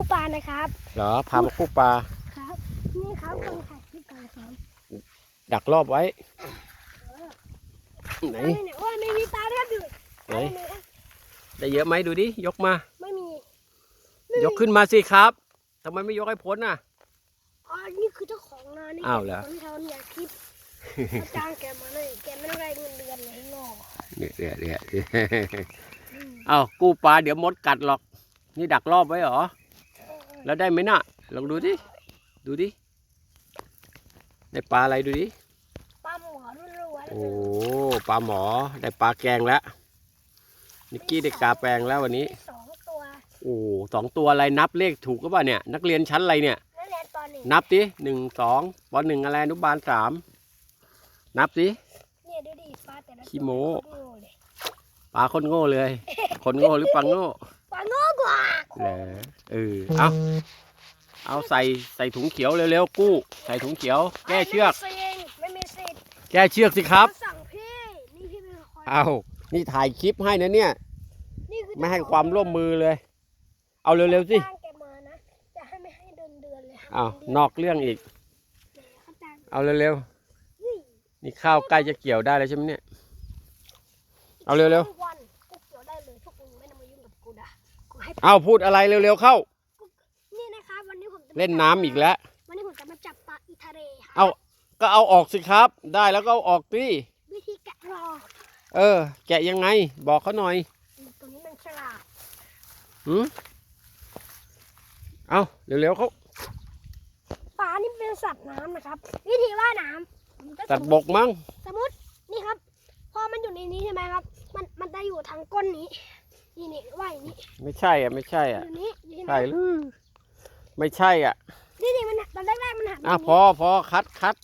คู่ปลานะครับ เหรอพามาคู่ปลาครับ นี่ครับคนถ่ายคลิปกันครับดักรอบไว้ ไหนอันนี้เนี่ยว่าไม่มีปลานะครับดูไหนอันนี้นะได้เยอะไหมดูดิ ยกมา ไม่มียกขึ้นมาสิครับทำไมไม่ยกให้พ้นน่ะ อ๋อนี่คือเจ้าของนานี่อ้าวเหรอ คนที่ทำเนี่ยคลิปเขาจ้างแกมาเลยแกไม่ต้องได้เงินเดือนเลยงอเนี่ยเนี่ยเนี่ยอืมเอากู้ปลาเดี๋ยวมดกัดหรอก นี่ดักรอบไว้เหรอ แล้วได้ไหมน่ะลองดูดิ ดูดิได้ปลาอะไรดูดิ ปลาหมอรัวๆโอ้ปลาหมอได้ปลาแกงแล้ว นิกกี้ได้กาแปลงแล้ววันนี้ มีสองตัวโอ้สองตัวอะไรนับเลขถูกก็ป่ะเนี่ย นักเรียนชั้นอะไรเนี่ย นั่นแหละตอนนี้นับดิหนึ่งสองปหนึ่งอะไรอนุบาลสามนับดิเนี่ยดูดิปลาแต่ละตัวขี้โม้ โง่เลยปลาคนโง่เลย คนโง่หรือปลาโง่ปลาโง่ กว่าเหรอเออเอาเอาใส่ใส่ถุงเขียวเร็วๆกู้ ใส่ถุงเขียว แก้เชือก ไม่มีสิทธิ์ไม่มีสิทธิ์แก้เชือกสิครับเขาสั่งพี่นี่พี่เป็นคนเอานี่ถ่ายคลิปให้นะเนี่ย นี่คือไม่ให้ความร่วมมือเลย เอาเร็วๆสิ จ้างแกมานะจะให้ไม่ให้เดือนเดือนเลยเอานอกเรื่องอีก เขาจ้างเอาเร็วเฮ้ยๆนี่ข้าวใกล้จะเกี่ยวได้แล้วใช่ไหมเนี่ย เอาเร็วทุกวันกูเกี่ยวได้เลยพวกมึงไม่ต้องมายุ่งกับกูนะกู ให้ๆเอาพูดอะไรเร็วๆเข้า นี่นะครับวันนี้ผมจะมาเล่นน้ำอีกแล้ว วันนี้ผมจะมาจับปลาอีทะเลครับเอาก็เอาออกสิครับ ได้แล้วก็เอาออกสิวิธีแกะรอเออ แกะยังไง บอกเขาหน่อยตัวนี้มันฉลาดหืมเอาเร็วๆเขาปลานี่เป็นสัตว์น้ำนะครับ วิธีว่ายน้ำมันจะตัดบกมั้งสมมตินี่ครับ พอมันอยู่ในนี้ใช่ไหมครับ มันมันจะอยู่ทางก้นนี้ นี่นี่ว่ายอย่างนี้ไม่ใช่อะ ไม่ใช่อะ อยู่นี้อยู่ที่ไหนใช่หรือไม่ใช่อะนี่นี่มันตอนแรกๆมันหันอะย่างพอพอคัดคัดน